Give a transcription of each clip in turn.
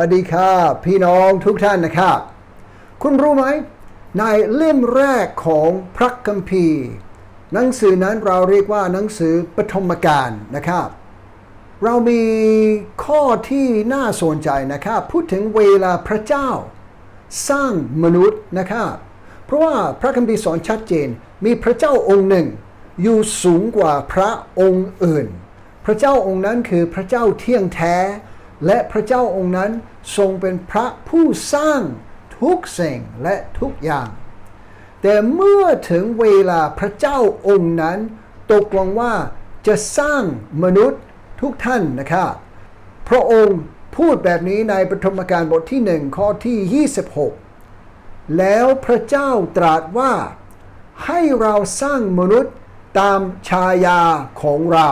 วัสดีครับพี่น้องทุกท่านนะครับ คุณรู้ไหม ในเล่มแรกของพระคัมภีร์ หนังสือนั้นเราเรียกว่าหนังสือปฐมกาลนะครับ เรามีข้อที่น่าสนใจนะครับ พูดถึงเวลาพระเจ้า สร้างมนุษย์นะครับ เพราะว่าพระคัมภีร์สอนชัดเจนมีพระเจ้าองค์หนึ่ง อยู่สูงกว่าพระองค์อื่น พระเจ้าองค์นั้นคือพระเจ้าเที่ยงแท้ และพระเจ้าองค์นั้นทรงเป็นพระผู้สร้างทุกสิ่งและทุกอย่าง แต่เมื่อถึงเวลาพระเจ้าองค์นั้น ตกลงว่าจะสร้างมนุษย์ทุกท่านนะครับพระองค์พูดแบบนี้ในปฐมกาลบทที่หนึ่งข้อที่ 26 แล้วพระเจ้าตรัสว่า ให้เราสร้างมนุษย์ตามชายาของเรา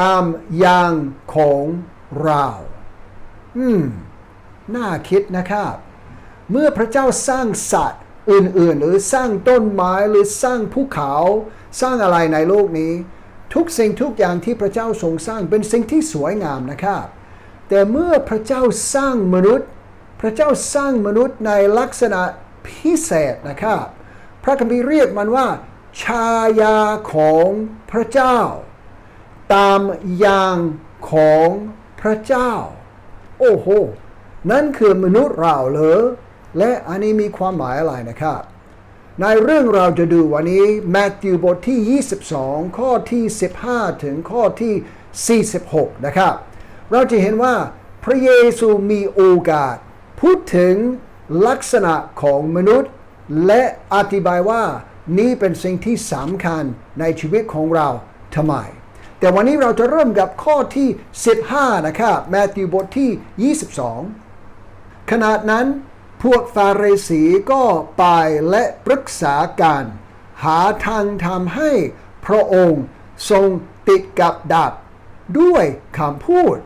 ตามอย่างของ เรา อืม น่าคิดนะครับ เมื่อพระเจ้าสร้างสัตว์อื่นๆ หรือสร้างต้นไม้หรือสร้างภูเขา สร้างอะไรในโลกนี้ ทุกสิ่งทุกอย่างที่พระเจ้าทรงสร้างเป็นสิ่งที่สวยงามนะครับ แต่เมื่อพระเจ้าสร้างมนุษย์ พระเจ้าสร้างมนุษย์ในลักษณะพิเศษนะครับ พระคัมภีร์เรียกมันว่า ชายาของพระเจ้า ตามอย่างของ ระเจ้า โอ้โห นั่นคือมนุษย์เราเหรอ และอันนี้มีความหมายอะไรนะครับ ในเรื่องเราจะดูวันนี้แมทธิวบทที่ 22 ข้อที่ 15 ถึงข้อที่ 46 นะครับ เราจะเห็นว่าพระเยซูมีโอกาส พูดถึงลักษณะของมนุษย์ และอธิบายว่านี่เป็นสิ่งที่สำคัญในชีวิตของเราทำไม แต่วันนี้เราจะเริ่มกับข้อที่ 15 นะครับแมทธิวบทที่ 22 ขณะนั้นพวกฟาริสีก็ไปและปรึกษากัน หาทางทำให้พระองค์ทรงติดกับดักด้วยคำพูด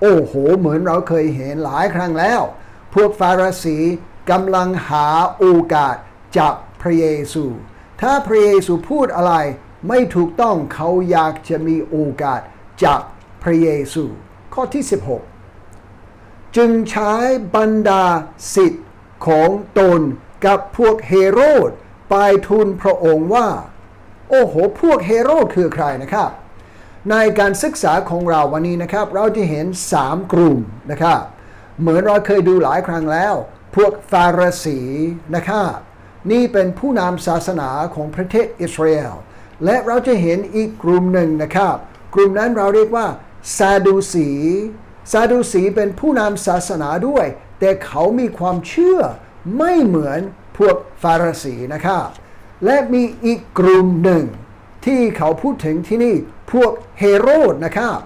โอ้โห เหมือนเราเคยเห็นหลายครั้งแล้ว พวกฟาริสีกำลังหาโอกาสจับพระเยซู ถ้าพระเยซูพูดอะไร ไม่ถูกต้องเขาอยากจะมีโอกาสจับพระเยซู ข้อที่ 16 จึงใช้บรรดาสิทธิ์ของตนกับพวกเฮโรดไปทูลพระองค์ว่า โอ้โห พวกเฮโรดคือใครนะครับ ในการศึกษาของเราวันนี้นะครับ เราจะเห็น 3 กลุ่มนะครับ เหมือนเราเคยดูหลายครั้งแล้ว พวกฟาริสีนะครับ นี่เป็นผู้นำศาสนาของประเทศอิสราเอล และเราจะเห็นอีกกลุ่มหนึ่งนะครับ กลุ่มนั้นเราเรียกว่าซาดูสีซาดูสีเป็นผู้นำศาสนาด้วย แต่เขามีความเชื่อไม่เหมือนพวกฟาริสีนะครับ และมีอีกกลุ่มหนึ่ง ที่เขาพูดถึงที่นี่พวกเฮโรดนะครับ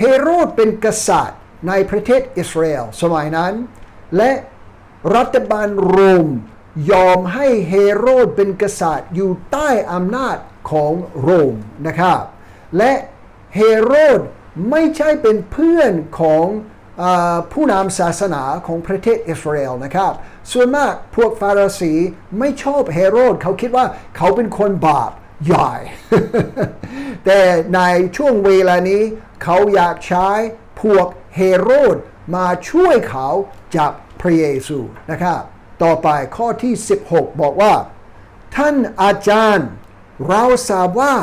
เฮโรดเป็นกษัตริย์ในประเทศอิสราเอลสมัยนั้น และรัฐบาลโรม ยอมให้เฮโรดเป็นกษัตริย์อยู่ใต้อำนาจของโรมนะครับ และเฮโรดไม่ใช่เป็นเพื่อนของอผู้นำศาสนาของประเทศอิสราเอลนะครับ ส่วนมากพวกฟาริสีไม่ชอบเฮโรดเขาคิดว่าเขาเป็นคนบาปใหญ่ แต่ในช่วงเวลานี้ เขาอยากใช้พวกเฮโรดมาช่วยเขาจับพระเยซูนะครับ ต่อไปข้อที่ 16 บอกว่า ท่านอาจารย์ เราทราบว่า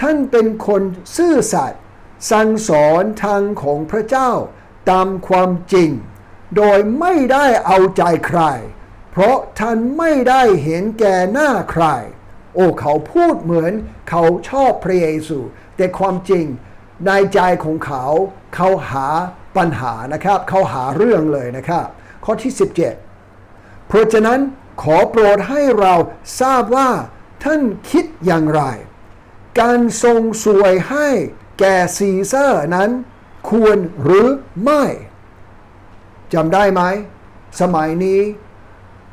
ท่านเป็นคนซื่อสัตย์สั่งสอนทางของพระเจ้าตามความจริง โดยไม่ได้เอาใจใคร เพราะท่านไม่ได้เห็นแก่หน้าใคร โอ้ เขาพูดเหมือนเขาชอบพระเยซู แต่ความจริงในใจของเขา เขาหาปัญหานะครับ เขาหาเรื่องเลยนะครับ ข้อที่ 17 เพราะฉะนั้นขอโปรดให้เราทราบว่าท่านคิดอย่างไร การทรงสวยให้แก่ซีเซอร์นั้น ควรหรือไม่จำได้ไหม สมัยนี้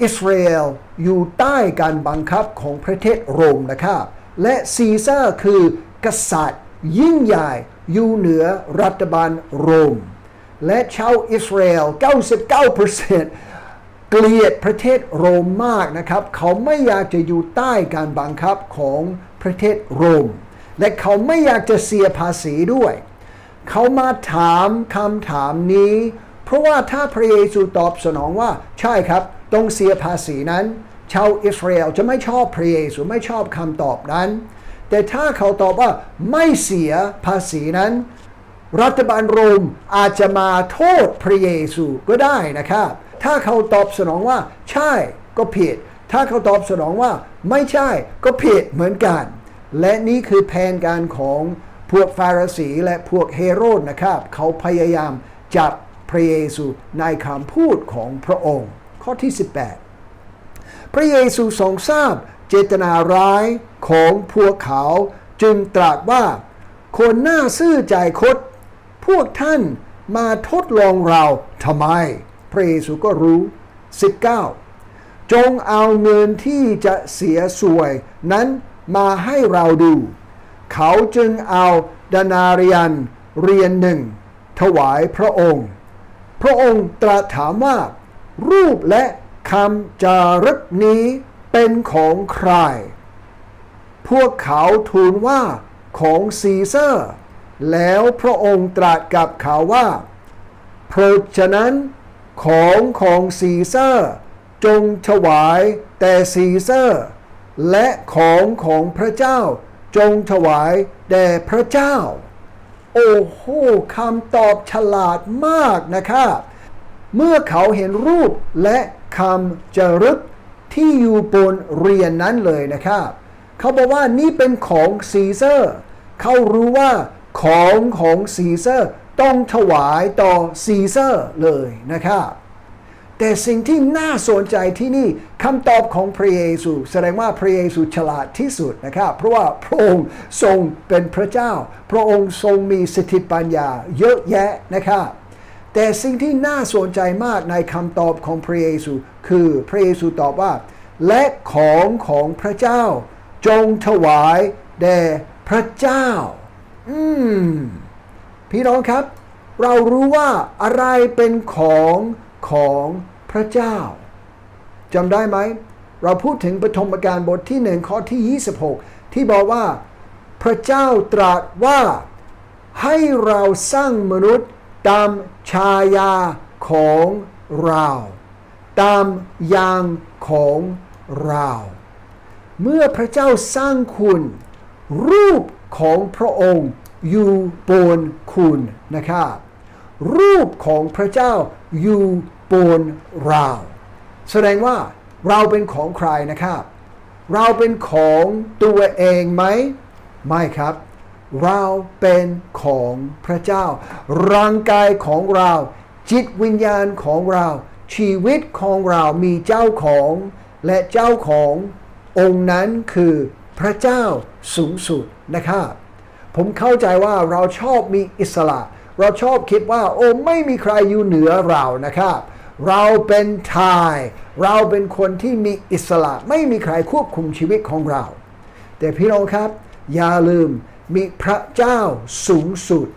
อิสราเอลอยู่ใต้การบังคับของประเทศโรมนะครับ และซีเซอร์คือกษัตริย์ ยิ่งใหญ่อยู่เหนือรัฐบาลโรม และชาวอิสราเอล 99% เกลียดประเทศโรมมากนะครับ เขาไม่อยากจะอยู่ใต้การบังคับของประเทศโรม และเขาไม่อยากจะเสียภาษีด้วย เขามาถามคำถามนี้ เพราะว่าถ้าพระเยซูตอบสนองว่าใช่ครับ ต้องเสียภาษีนั้น ชาวอิสราเอลจะไม่ชอบพระเยซูไม่ชอบคำตอบนั้น แต่ถ้าเขาตอบว่าไม่เสียภาษีนั้น รัฐบาลโรมอาจจะมาโทษพระเยซูก็ได้นะครับ ถ้าเขาตอบสนองว่า ใช่ก็ผิด ถ้าเขาตอบสนองว่า ไม่ใช่ก็ผิดเหมือนกัน และนี่คือแผนการของพวกฟาริสีและพวกเฮโรดนะครับ เขาพยายามจับพระเยซูในคำพูดของพระองค์ ข้อที่ 18 พระเยซูทรงทราบเจตนาร้ายของพวกเขาจึงตรัสว่า คนหน้าซื่อใจคด พวกท่านมาทดลองเราทำไม พระเยซูก็รู้ 19 จงเอาเงินที่จะเสียสวยนั้นมาให้เราดู เขาจึงเอาดานาเรียนเรียนหนึ่ง ถวายพระองค์ พระองค์ตรัสถามว่า รูปและคำจารึกนี้เป็นของใคร พวกเขาทูลว่าของซีเซอร์ แล้วพระองค์ตรัสกับเขาว่า เพราะฉะนั้น ของของซีเซอร์ จงถวายแต่ซีเซอร์ และของของพระเจ้า จงถวายแด่พระเจ้า โอ้โหคำตอบฉลาดมากนะครับ เมื่อเขาเห็นรูปและคำจารึกที่อยู่บนเรียนนั้นเลยนะครับ เขาบอกว่านี่เป็นของซีเซอร์ เขารู้ว่าของของซีเซอร์ ต้องถวายต่อซีเซอร์เลยนะครับแต่สิ่งที่น่าสนใจที่นี่คำตอบของพระเยซู แสดงว่าพระเยซูฉลาดที่สุดนะครับ เพราะว่าพระองค์ทรงเป็นพระเจ้า พระองค์ทรงมีสติปัญญาเยอะแยะนะครับแต่สิ่งที่น่าสนใจมากในคำตอบของพระเยซู คือพระเยซูตอบว่า และของของพระเจ้า จงถวายแด่พระเจ้า อืม พี่น้องครับ เรารู้ว่าอะไรเป็นของของพระเจ้าจำได้ไหม เราพูดถึงปฐมกาลบทที่หนึ่งข้อที่ 26 ที่บอกว่า พระเจ้าตรัสว่าให้เราสร้างมนุษย์ตามชายาของเรา ตามอย่างของเรา เมื่อพระเจ้าสร้างคุณ รูปของพระองค์ อยู่บนคุณนะครับรูปของพระเจ้าอยู่บนเรา แสดงว่าเราเป็นของใครนะครับ เราเป็นของตัวเองไหม ไม่ครับ เราเป็นของพระเจ้า ร่างกายของเรา จิตวิญญาณของเรา ชีวิตของเรามีเจ้าของและเจ้าขององค์นั้นคือพระเจ้าสูงสุดนะครับ ผมเข้าใจว่าเราชอบมีอิสระ เราชอบคิดว่า โอ้ไม่มีใครอยู่เหนือเรานะครับ เราเป็นทาย เราเป็นคนที่มีอิสระ ไม่มีใครควบคุมชีวิตของเรา แต่พี่น้องครับ อย่าลืมมีพระเจ้าสูงสุด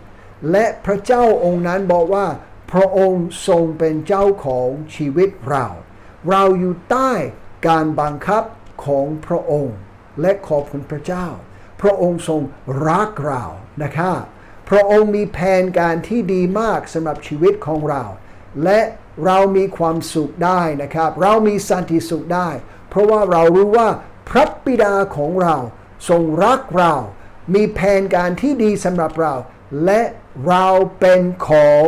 และพระเจ้าองค์นั้นบอกว่า พระองค์ทรงเป็นเจ้าของชีวิตเรา เราอยู่ใต้การบังคับของพระองค์ และขอบคุณพระเจ้า พระองค์ทรงรักเรานะครับ พระองค์มีแผนการที่ดีมากสำหรับชีวิตของเรา และเรามีความสุขได้นะครับ เรามีสันติสุขได้ เพราะว่าเรารู้ว่าพระบิดาของเราทรงรักเรา มีแผนการที่ดีสำหรับเรา และเราเป็นของ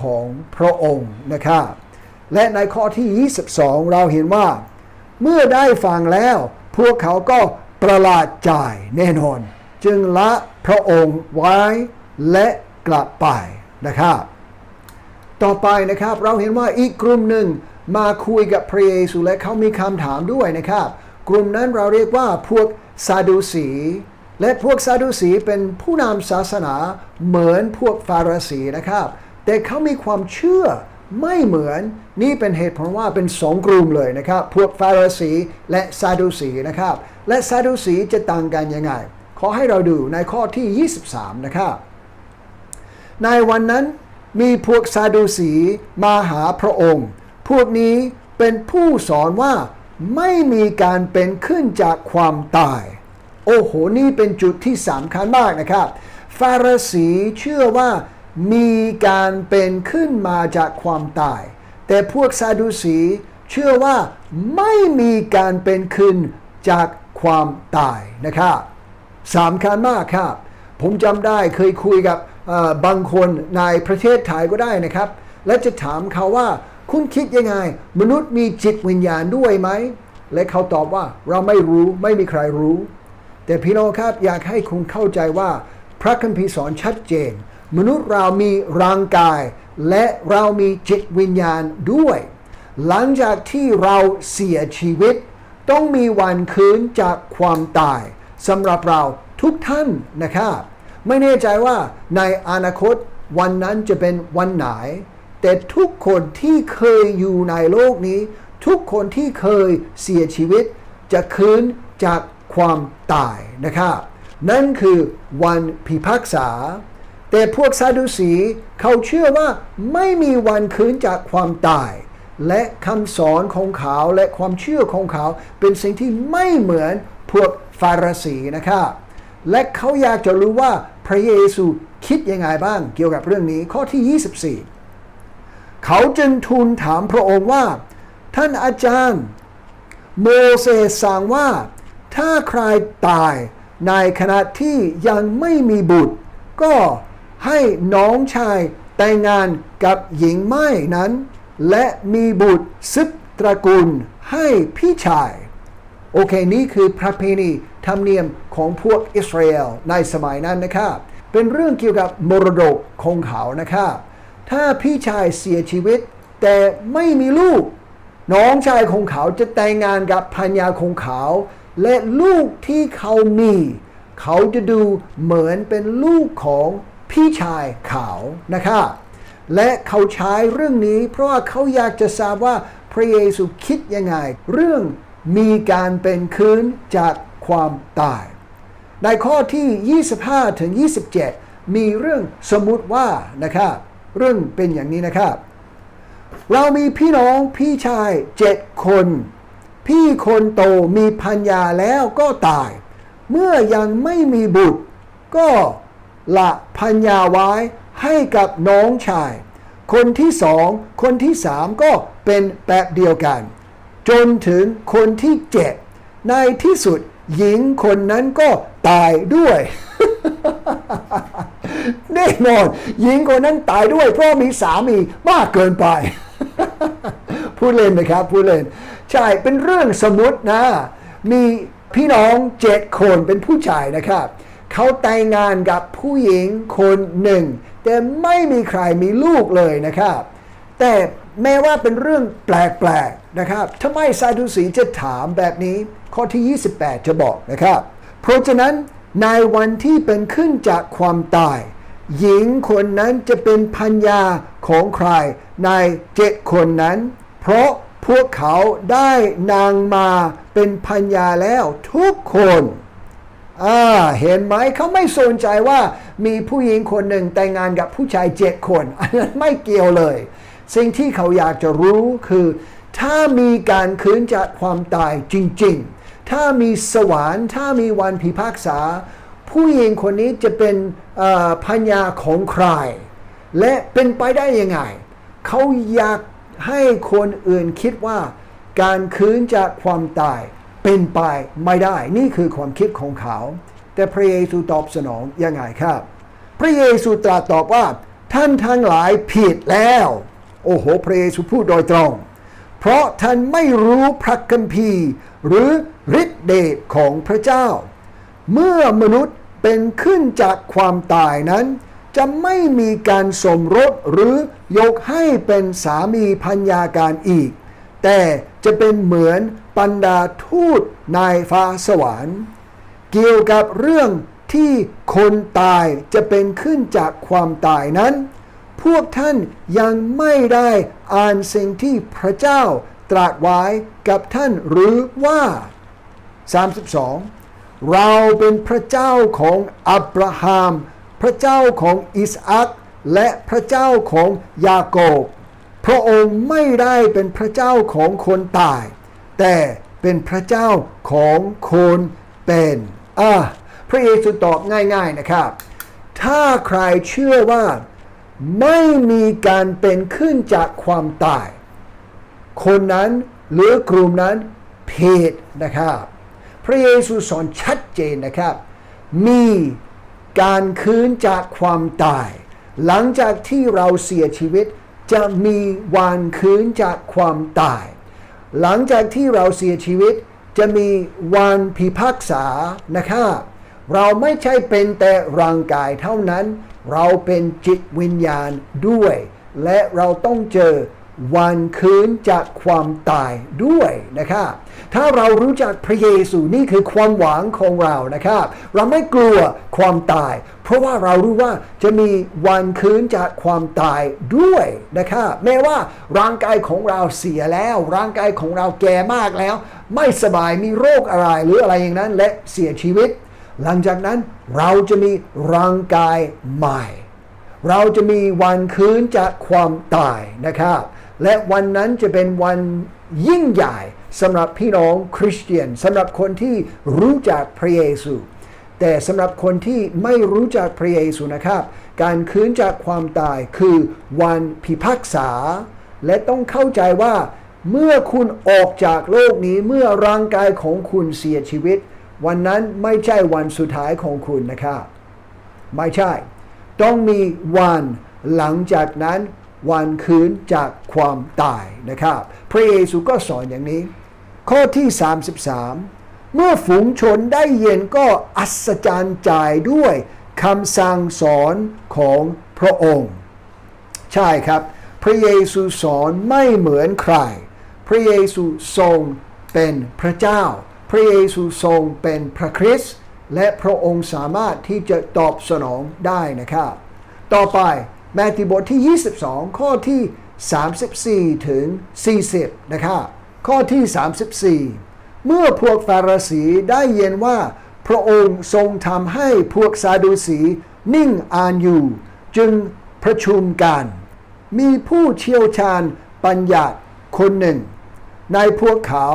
ของพระองค์นะครับ และในข้อที่ 22 เราเห็นว่า เมื่อได้ฟังแล้ว พวกเขาก็ ประหลาดใจแน่นอน จึงละพระองค์ไว้และกลับไปนะครับ ต่อไปนะครับเราเห็นว่าอีกกลุ่มหนึ่งมาคุยกับพระเยซูและเขามีคำถามด้วยนะครับ กลุ่มนั้นเราเรียกว่าพวกซาดูสีและพวกซาดูสีเป็นผู้นำศาสนาเหมือนพวกฟาริสีนะครับ แต่เขามีความเชื่อไม่เหมือนนี่เป็นเหตุผลว่าเป็นสองกลุ่มเลยนะครับ พวกฟาริสีและซาดูสีนะครับ และซาดูสีจะต่างกันยังไง ขอให้เราดูในข้อที่ 23 นะครับ ในวันนั้นมีพวกซาดูสีมาหาพระองค์ พวกนี้เป็นผู้สอนว่าไม่มีการเป็นขึ้นจากความตาย โอ้โห นี่เป็นจุดที่สำคัญมากนะครับ ฟาริสีเชื่อว่ามีการเป็นขึ้นมาจากความตาย แต่พวกซาดูสีเชื่อว่าไม่มีการเป็นขึ้นจาก ความตายนะครับสำคัญมากครับ ผมจำได้เคยคุยกับบางคนในประเทศไทยก็ได้นะครับ และจะถามเขาว่าคุณคิดยังไง มนุษย์มีจิตวิญญาณด้วยไหม และเขาตอบว่าเราไม่รู้ไม่มีใครรู้ แต่พี่น้องครับอยากให้คุณเข้าใจว่า พระคัมภีร์สอนชัดเจน มนุษย์เรามีร่างกาย และเรามีจิตวิญญาณด้วย หลังจากที่เราเสียชีวิต ต้องมีวันคืนจากความตายสำหรับเราทุกท่านนะครับ ไม่แน่ใจว่าในอนาคตวันนั้นจะเป็นวันไหน แต่ทุกคนที่เคยอยู่ในโลกนี้ ทุกคนที่เคยเสียชีวิต จะคืนจากความตายนะครับ นั่นคือวันพิพากษา แต่พวกซาดูสีเขาเชื่อว่าไม่มีวันคืนจากความตาย และคำสอนของเขาและความเชื่อของเขา เป็นสิ่งที่ไม่เหมือนพวกฟาริสีนะครับและเขาอยากจะรู้ว่าพระเยซูคิดยังไงบ้างเกี่ยวกับเรื่องนี้ข้อที่ 24 เขาจึงทูลถามพระองค์ว่า ท่านอาจารย์ โมเสสสั่งว่า ถ้าใครตายในขณะที่ยังไม่มีบุตร ก็ให้น้องชายแต่งงานกับหญิงไม้นั้น และมีบุตรซึบตระกูลให้พี่ชาย โอเค นี่คือประเพณีธรรมเนียมของพวกอิสราเอลในสมัยนั้นนะครับ เป็นเรื่องเกี่ยวกับมรดกของเขานะครับ ถ้าพี่ชายเสียชีวิต แต่ไม่มีลูก น้องชายของเขาจะแต่งงานกับภรรยาของเขา และลูกที่เขามี เขาจะดูเหมือนเป็นลูกของพี่ชายเขานะครับ และเขาใช้เรื่องนี้ เพราะว่าเขาอยากจะทราบว่าพระเยซูคิดยังไง เรื่องมีการเป็นคืนจากความตาย ในข้อที่ 25 ถึง 27 มีเรื่องสมมุติว่านะครับ เรื่องเป็นอย่างนี้นะครับ เรามีพี่น้องพี่ชายเจ็ดคน พี่คนโตมีพัญญาแล้วก็ตาย เมื่อยังไม่มีบุตร ก็ละพัญญาไว้ ให้กับน้องชาย คนที่สอง คนที่สามก็เป็นแบบเดียวกัน จนถึงคนที่เจ็ดในที่สุดหญิงคนนั้นก็ตายด้วยแน่นอนหญิงคนนั้นตายด้วย เพราะมีสามีมากเกินไป พูดเล่นนะครับพูดเล่น ใช่เป็นเรื่องสมมตินะ มีพี่น้องเจ็ดคนเป็นผู้ชายนะครับ เขาแต่งงานกับผู้หญิงคนหนึ่ง แต่ไม่มีใครมีลูกเลยนะครับ แต่แม้ว่าเป็นเรื่องแปลกๆนะครับทำไมซาดูสีจะถามแบบนี้ ข้อที่ 28 จะบอกนะครับ เพราะฉะนั้นในวันที่เป็นขึ้นจากความตาย หญิงคนนั้นจะเป็นพัญญาของใครในเจ็ดคนนั้น เพราะพวกเขาได้นางมาเป็นพัญญาแล้วทุกคน อ่าเห็นไหมเขาไม่สนใจว่ามีผู้หญิงคนหนึ่งแต่งงานกับผู้ชายเจ็ดคน อันนั้นไม่เกี่ยวเลย สิ่งที่เขาอยากจะรู้คือ ถ้ามีการคืนจากความตายจริง ๆ ถ้ามีสวรรค์ ถ้ามีวันพิพากษา ผู้หญิงคนนี้จะเป็นพัญญาของใคร และเป็นไปได้ยังไง เขาอยากให้คนอื่นคิดว่า การคืนจากความตาย เป็นไปไม่ได้ นี่คือความคิดของเขา แต่พระเยซูตอบสนองยังไงครับ พระเยซูตรัสตอบว่า ท่านทั้งหลายผิดแล้ว โอ้โห พระเยซูพูดโดยตรง เพราะท่านไม่รู้พระคัมภีร์ หรือฤทธิเดชของพระเจ้า เมื่อมนุษย์เป็นขึ้นจากความตายนั้น จะไม่มีการสมรสหรือยกให้เป็นสามีพัญญาการอีก แต่จะเป็นเหมือนปันดาทูตนายฟ้าสวรรค์ เกี่ยวกับเรื่องที่คนตายจะเป็นขึ้นจากความตายนั้น พวกท่านยังไม่ได้อ่านสิ่งที่พระเจ้าตรัสไว้กับท่านหรือว่า 32 เราเป็นพระเจ้าของอับราฮัม พระเจ้าของอิสอัคและพระเจ้าของยาโกบ พระองค์ไม่ได้เป็นพระเจ้าของคนตาย แต่เป็นพระเจ้าของคนเป็นอ่าพระเยซูตอบง่ายๆนะครับ ถ้าใครเชื่อว่าไม่มีการเป็นขึ้นจากความตาย คนนั้นหรือกลุ่มนั้นเพศนะครับ พระเยซูสอนชัดเจนนะครับ มีการคืนจากความตาย หลังจากที่เราเสียชีวิต จะมีวันคืนจากความตาย หลังจากที่เราเสียชีวิต จะมีวันพิพากษานะครับเราไม่ใช่เป็นแต่ร่างกายเท่านั้น เราเป็นจิตวิญญาณด้วย และเราต้องเจอ วันคืนจากความตายด้วยนะครับ ถ้าเรารู้จักพระเยซูนี่คือความหวังของเรานะครับ เราไม่กลัวความตาย เพราะว่าเรารู้ว่าจะมีวันคืนจากความตายด้วยนะครับแม้ว่าร่างกายของเราเสียแล้ว ร่างกายของเราแก่มากแล้ว ไม่สบายมีโรคอะไรหรืออะไรอย่างนั้น และเสียชีวิต หลังจากนั้นเราจะมีร่างกายใหม่ เราจะมีวันคืนจากความตายนะครับ และวันนั้นจะเป็นวันยิ่งใหญ่สำหรับพี่น้องคริสเตียนสำหรับคนที่รู้จักพระเยซู แต่สำหรับคนที่ไม่รู้จักพระเยซูนะครับ การคืนจากความตายคือวันพิพากษา และต้องเข้าใจว่า เมื่อคุณออกจากโลกนี้เมื่อร่างกายของคุณเสียชีวิต วันนั้นไม่ใช่วันสุดท้ายของคุณนะครับ ไม่ใช่ ต้องมีวันหลังจากนั้น วันคืนจากความตายนะครับ พระเยซูก็สอนอย่างนี้ ข้อที่ 33 เมื่อฝูงชนได้เย็นก็อัศจรรย์ใจด้วยคำสั่งสอนของพระองค์ ใช่ครับ พระเยซูสอนไม่เหมือนใคร พระเยซูทรงเป็นพระเจ้า พระเยซูทรงเป็นพระคริสต์และพระองค์สามารถที่จะตอบสนองได้นะครับ ต่อไป แมทธิวบทที่ 22 ข้อที่ 34 ถึง 40 นะครับ ข้อที่ 34 เมื่อพวกฟาริสีได้เย็นว่า พระองค์ทรงทำให้พวกซาดูสีนิ่งอ่านอยู่ จึงประชุมกัน มีผู้เชี่ยวชาญปัญญาคนหนึ่ง ในพวกเขา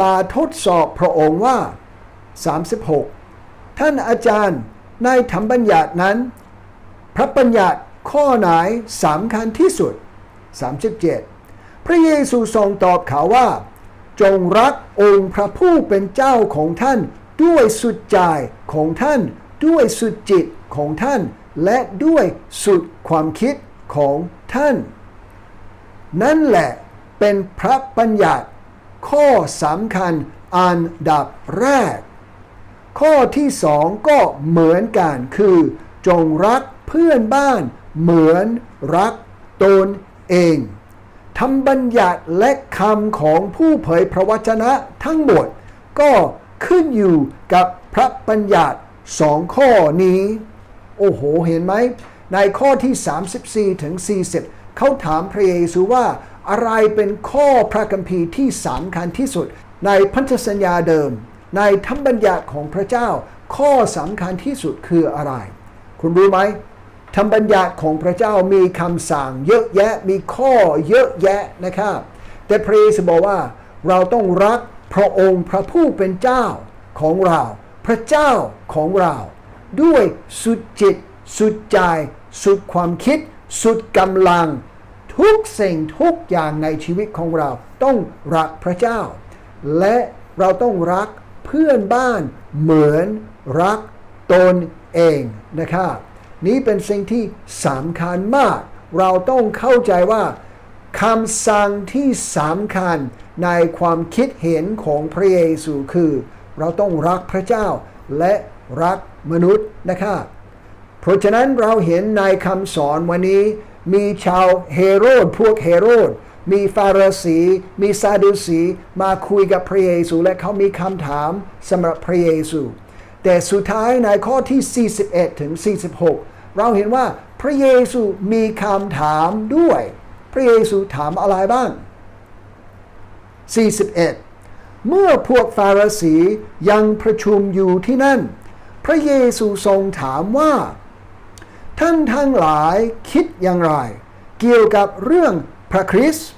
มาทดสอบพระองค์ว่า 36 ท่านอาจารย์ในธรรมบัญญัตินั้น พระบัญญัติ ข้อไหนสำคัญที่สุด 37 พระเยซูทรงตอบเขาว่า จงรักองค์พระผู้เป็นเจ้าของท่านด้วยสุดใจของท่าน ด้วยสุดจิตของท่าน และด้วยสุดความคิดของท่าน นั่นแหละเป็นพระบัญญัติ ข้อสำคัญอันดับแรก ข้อที่สองก็เหมือนกันคือ จงรักเพื่อนบ้าน เหมือนรักตนเองทำบัญญัติและคำของผู้เผยพระวจนะทั้งหมด ก็ขึ้นอยู่กับพระบัญญัติสองข้อนี้ โอ้โห เห็นไหม ในข้อที่ 34 ถึง 40 เขาถามพระเยซูว่า อะไรเป็นข้อพระคัมภีร์ที่สำคัญที่สุด ในพันธสัญญาเดิม ในธรรมบัญญัติของพระเจ้า ข้อสำคัญที่สุดคืออะไร คุณรู้ไหม ธรรมบัญญัติของพระเจ้ามีคำสั่งเยอะแยะมีข้อเยอะแยะนะครับ แต่พระเยซูบอกว่าเราต้องรักพระองค์พระผู้เป็นเจ้าของเรา พระเจ้าของเรา ด้วยสุดจิต สุดใจ สุดความคิด สุดกำลัง ทุกสิ่งทุกอย่างในชีวิตของเรา ต้องรักพระเจ้า และเราต้องรักเพื่อนบ้านเหมือนรักตนเองนะครับ นี้เป็นสิ่งที่สำคัญมาก เราต้องเข้าใจว่าคำสั่งที่สำคัญในความคิดเห็นของพระเยซูคือ เราต้องรักพระเจ้าและรักมนุษย์นะครับเพราะฉะนั้นเราเห็นในคำสอนวันนี้ มีชาวเฮโรดพวกเฮโรด มีฟาริสี มีซาดูสี มาคุยกับพระเยซู และเขามีคำถามสำหรับพระเยซู แต่สุดท้ายในข้อที่ 41 ถึง 46 เราเห็นว่าพระเยซูมีคำถามด้วย พระเยซูถามอะไรบ้าง 41 เมื่อพวกฟาริสียังประชุมอยู่ที่นั่น พระเยซูทรงถามว่า ท่านทั้งหลายคิดอย่างไร เกี่ยวกับเรื่องพระคริสต์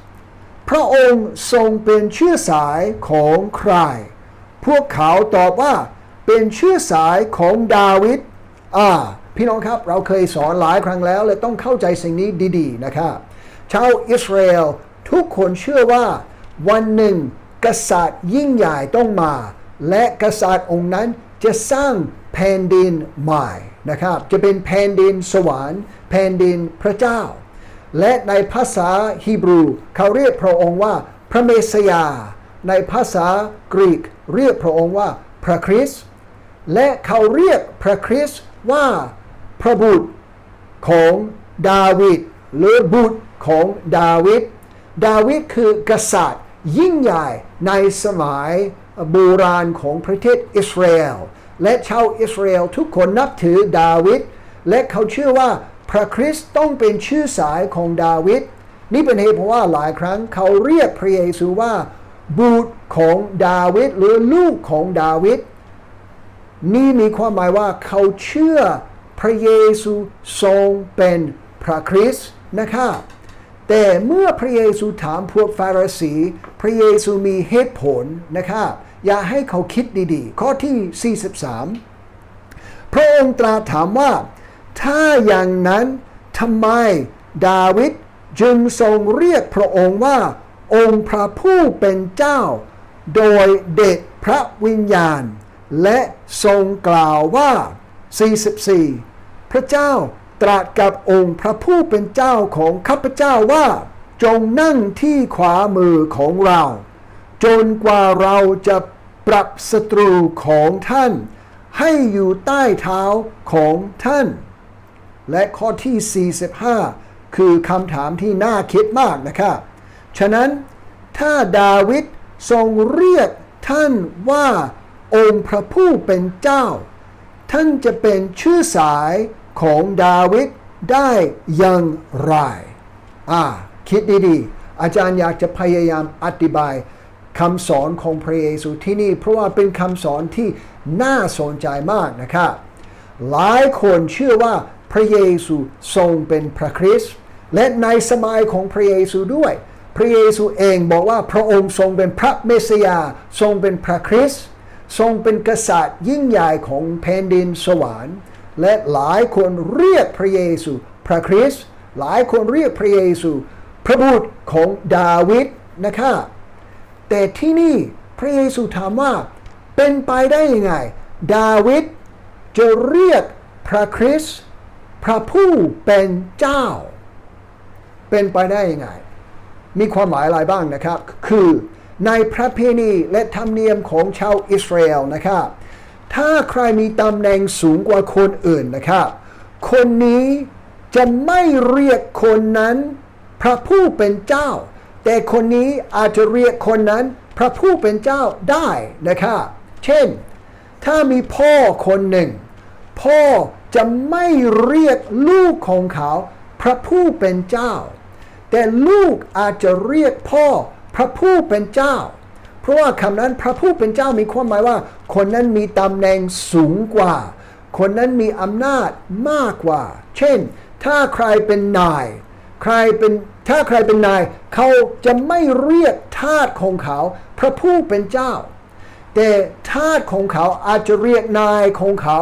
พระองค์ทรงเป็นเชื้อสายของใคร พวกเขาตอบว่า เป็นเชื้อสายของดาวิดอ่าพี่น้องครับเราเคยสอนหลายครั้งแล้วเลยต้องเข้าใจสิ่งนี้ดีๆนะครับชาวอิสราเอลทุกคนเชื่อว่าวันหนึ่ง กษัตริย์ยิ่งใหญ่ต้องมา และกษัตริย์องค์นั้นจะสร้างแผ่นดินใหม่นะครับ จะเป็นแผ่นดินสวรรค์แผ่นดินพระเจ้า และในภาษาฮีบรู เขาเรียกพระองค์ว่าพระเมสยา ในภาษากรีกเรียกพระองค์ว่าพระคริสต์ และเขาเรียกพระคริสต์ว่าพระบุตรของดาวิดหรือบุตรของดาวิด ดาวิดคือกษัตริย์ ยิ่งใหญ่ในสมัยโบราณของประเทศอิสราเอล และชาวอิสราเอลทุกคนนับถือดาวิด และเขาเชื่อว่าพระคริสต์ต้องเป็นชื่อสายของดาวิด นี่เป็นเหตุเพราะว่าหลายครั้งเขาเรียกพระเยซูว่าบุตรของดาวิดหรือลูกของดาวิด นี่มีความหมายว่าเขาเชื่อพระเยซูทรงเป็นพระคริสต์นะครับแต่เมื่อพระเยซูถามพวกฟาริสี พระเยซูมีเหตุผลนะครับอย่าให้เขาคิดดีๆ ข้อที่ 43 พระองค์ตรัสถามว่า ถ้าอย่างนั้นทำไมดาวิดจึงทรงเรียกพระองค์ว่า องค์พระผู้เป็นเจ้า โดยเด็ดพระวิญญาณ และทรงกล่าวว่า 44 พระเจ้าตรัสกับองค์พระผู้เป็นเจ้าของข้าพเจ้าว่า จงนั่งที่ขวามือของเรา จนกว่าเราจะปรับศัตรูของท่าน ให้อยู่ใต้เท้าของท่าน และข้อที่ 45 คือคำถามที่น่าคิดมากนะครับฉะนั้นถ้าดาวิดทรงเรียกท่านว่า องค์พระผู้เป็นเจ้า ท่านจะเป็นชื่อสายของดาวิดได้อย่างไรอ่าคิดดีๆ อาจารย์อยากจะพยายามอธิบายคำสอนของพระเยซูที่นี่ เพราะว่าเป็นคำสอนที่น่าสนใจมากนะครับหลายคนเชื่อว่าพระเยซูทรงเป็นพระคริสต์และในสมัยของพระเยซูด้วย พระเยซูเองบอกว่าพระองค์ทรงเป็นพระเมสยาทรงเป็นพระคริสต์ ทรงเป็นกษัตริย์ยิ่งใหญ่ของแผ่นดินสวรรค์ และหลายคนเรียกพระเยซู พระคริสต์หลายคนเรียกพระเยซู พระบุตรของดาวิดนะครับแต่ที่นี่พระเยซูถามว่าเป็นไปได้ยังไง ดาวิดจะเรียกพระคริสต์พระผู้เป็นเจ้า เป็นไปได้ยังไง มีความหมายอะไรบ้างนะครับ คือ ในพระเพณีและธรรมเนียมของชาวอิสราเอลนะครับ ถ้าใครมีตำแหน่งสูงกว่าคนอื่นนะครับ คนนี้จะไม่เรียกคนนั้น พระผู้เป็นเจ้า แต่คนนี้อาจจะเรียกคนนั้น พระผู้เป็นเจ้าได้นะครับเช่น ถ้ามีพ่อคนหนึ่ง พ่อจะไม่เรียกลูกของเขา พระผู้เป็นเจ้า แต่ลูกอาจจะเรียกพ่อ พระผู้เป็นเจ้า เพราะว่าคำนั้นพระผู้เป็นเจ้ามีความหมายว่า คนนั้นมีตำแหน่งสูงกว่า คนนั้นมีอำนาจมากกว่า เช่น ถ้าใครเป็นนาย ใครเป็นถ้าใครเป็นนาย เขาจะไม่เรียกทาสของเขา พระผู้เป็นเจ้า แต่ทาสของเขาอาจจะเรียกนายของเขา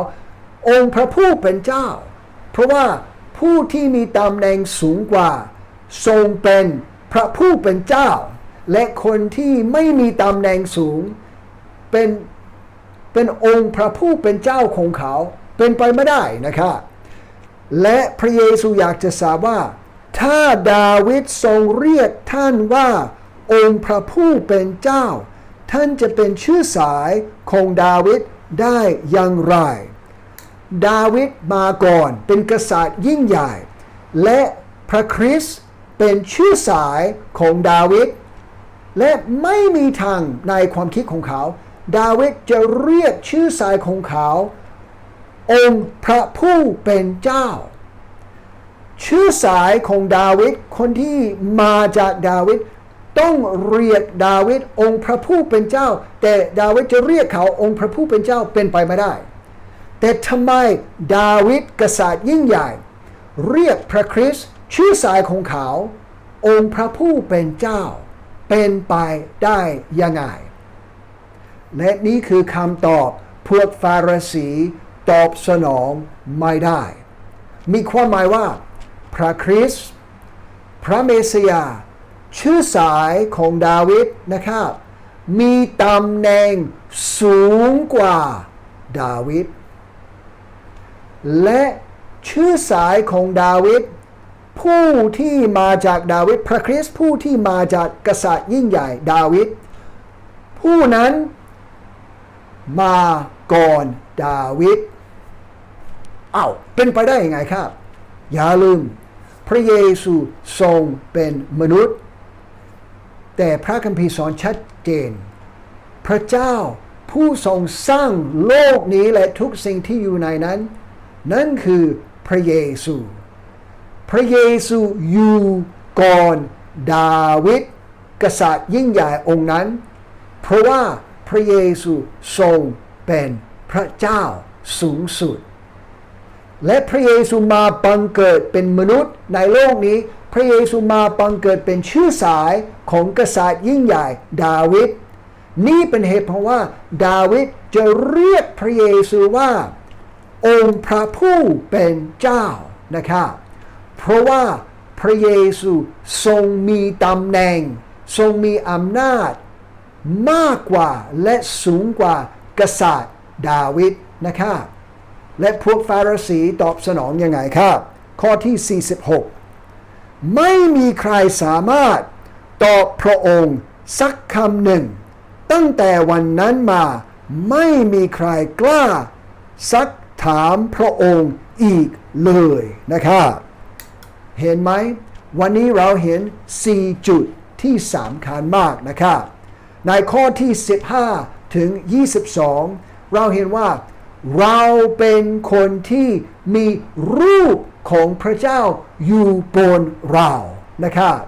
องค์พระผู้เป็นเจ้า เพราะว่าผู้ที่มีตำแหน่งสูงกว่า ทรงเป็นพระผู้เป็นเจ้า และคนที่ไม่มีตำแหน่งสูง เป็นเป็นองค์พระผู้เป็นเจ้าของเขา เป็นไปไม่ได้นะครับและพระเยซูอยากจะทราบว่า ถ้าดาวิดทรงเรียกท่านว่าองค์พระผู้เป็นเจ้า ท่านจะเป็นชื่อสายของดาวิดได้อย่างไร ดาวิดมาก่อนเป็นกษัตริย์ยิ่งใหญ่ และพระคริสต์เป็นชื่อสายของดาวิด และไม่มีทางในความคิดของเขา ดาวิดจะเรียกชื่อสายของเขา องค์พระผู้เป็นเจ้า ชื่อสายของดาวิดคนที่มาจากดาวิดต้องเรียกดาวิดองค์พระผู้เป็นเจ้า แต่ดาวิดจะเรียกเขาองค์พระผู้เป็นเจ้าเป็นไปไม่ได้ แต่ทำไมดาวิดกษัตริย์ยิ่งใหญ่ เรียกพระคริสต์ชื่อสายของเขา องค์พระผู้เป็นเจ้า เป็นไปได้ยังไง และนี่คือคำตอบพวกฟาริสีตอบสนองไม่ได้ มีความหมายว่า พระคริสต์พระเมสยา ชื่อสายของดาวิดนะครับ มีตำแหน่งสูงกว่าดาวิดและชื่อสายของดาวิด ผู้ที่มาจากดาวิดพระคริสต์ผู้ที่มาจากกษัตริย์ยิ่งใหญ่ดาวิดผู้นั้นมาก่อนดาวิดเอ้าเป็นไปได้ยังไงครับ อย่าลืม พระเยซูทรงเป็นมนุษย์ แต่พระคัมภีร์สอนชัดเจน พระเจ้าผู้ทรงสร้างโลกนี้และทุกสิ่งที่อยู่ในนั้น นั่นคือพระเยซู พระเยซูอยู่ก่อนดาวิดกษัตริย์ยิ่งใหญ่องค์นั้น เพราะว่าพระเยซูทรงเป็นพระเจ้าสูงสุด และพระเยซูมาบังเกิดเป็นมนุษย์ในโลกนี้ พระเยซูมาบังเกิดเป็นชื่อสายของกษัตริย์ยิ่งใหญ่ดาวิดนี่เป็นเหตุเพราะว่า ดาวิดจะเรียกพระเยซูว่า องค์พระผู้เป็นเจ้านะครับ เพราะว่าพระเยซูทรงมีตำแหน่ง ทรงมีอำนาจ มากกว่าและสูงกว่ากษัตริย์ดาวิดนะครับและพวกฟาริสีตอบสนองยังไงครับ ข้อที่ 46 ไม่มีใครสามารถตอบพระองค์สักคำหนึ่ง ตั้งแต่วันนั้นมาไม่มีใครกล้าซักถามพระองค์อีกเลยนะครับ เห็นไหม วันนี้เราเห็น 4 จุดที่สำคัญมากนะครับในข้อที่ 15 ถึง 22 เราเห็นว่า เราเป็นคนที่มีรูปของพระเจ้าอยู่บนเรานะครับ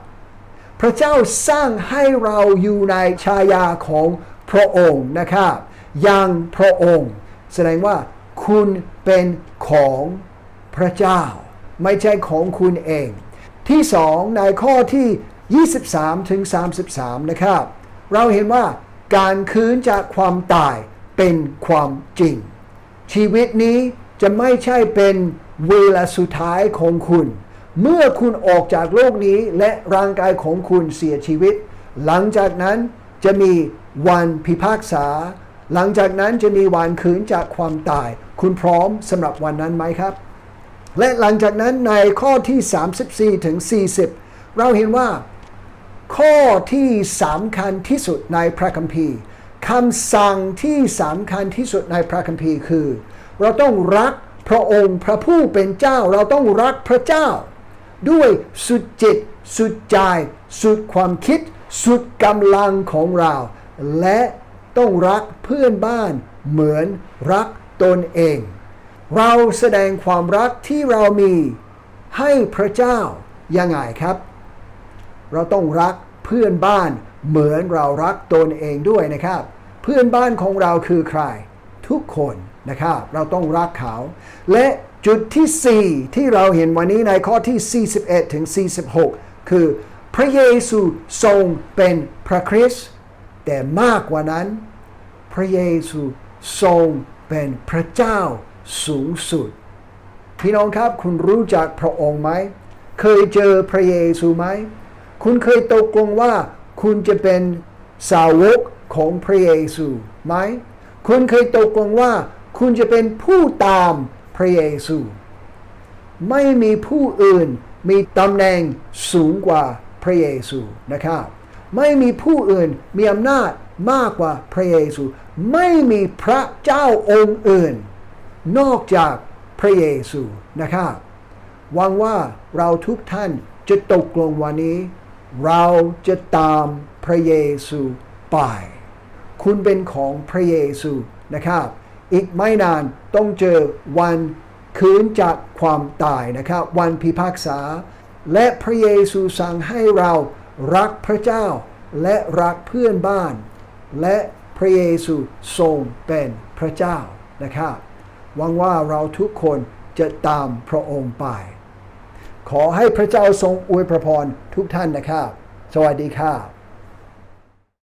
พระเจ้าสร้างให้เราอยู่ในชายาของพระองค์นะครับอย่างพระองค์ แสดงว่าคุณเป็นของพระเจ้า ไม่ใช่ของคุณเอง ที่สองในข้อที่ 23 ถึง 33 นะครับ เราเห็นว่าการคืนจากความตายเป็นความจริง ชีวิตนี้จะไม่ใช่เป็นเวลาสุดท้ายของคุณ เมื่อคุณออกจากโลกนี้และร่างกายของคุณเสียชีวิต หลังจากนั้นจะมีวันพิพากษา หลังจากนั้นจะมีวันคืนจากความตาย คุณพร้อมสำหรับวันนั้นไหมครับ และหลังจากนั้นในข้อที่ 34 ถึง 40 เราเห็นว่า ข้อที่สำคัญที่สุดในพระคัมภีร์คำสั่งที่สำคัญที่สุดในพระคัมภีร์คือ เราต้องรักพระองค์พระผู้เป็นเจ้าเราต้องรักพระเจ้า ด้วยสุดจิต สุดใจ สุดความคิด สุดกำลังของเรา และต้องรักเพื่อนบ้านเหมือนรักตนเอง เราแสดงความรักที่เรามีให้พระเจ้ายังไงครับ เราต้องรักเพื่อนบ้านเหมือนเรารักตนเองด้วยนะครับ เพื่อนบ้านของเราคือใคร ทุกคนนะครับ เราต้องรักเขา และจุดที่ 4 ที่เราเห็นวันนี้ในข้อที่ 41 ถึง 46 คือพระเยซูทรงเป็นพระคริสต์แต่มากกว่านั้น พระเยซูทรงเป็นพระเจ้า สูงสุด พี่น้องครับคุณรู้จักพระองค์ไหม เคยเจอพระเยซูไหม คุณเคยตกลงว่า คุณจะเป็นสาวกของพระเยซูไหม คุณเคยตกลงว่า คุณจะเป็นผู้ตามพระเยซู ไม่มีผู้อื่นมีตำแหน่งสูงกว่าพระเยซูนะครับ ไม่มีผู้อื่นมีอำนาจมากกว่าพระเยซู ไม่มีพระเจ้าองค์อื่น นอกจากพระเยซูนะครับหวังว่าเราทุกท่านจะตกลงวันนี้ เราจะตามพระเยซูไป คุณเป็นของพระเยซูนะครับ อีกไม่นานต้องเจอวันคืนจากความตายนะครับ วันพิพากษา และพระเยซูสั่งให้เรารักพระเจ้า และรักเพื่อนบ้าน และพระเยซูทรงเป็นพระเจ้านะครับ หวังว่าเราทุกคนจะตามพระองค์ไป ขอให้พระเจ้าทรงอวยพรทุกท่านนะครับ สวัสดีครับ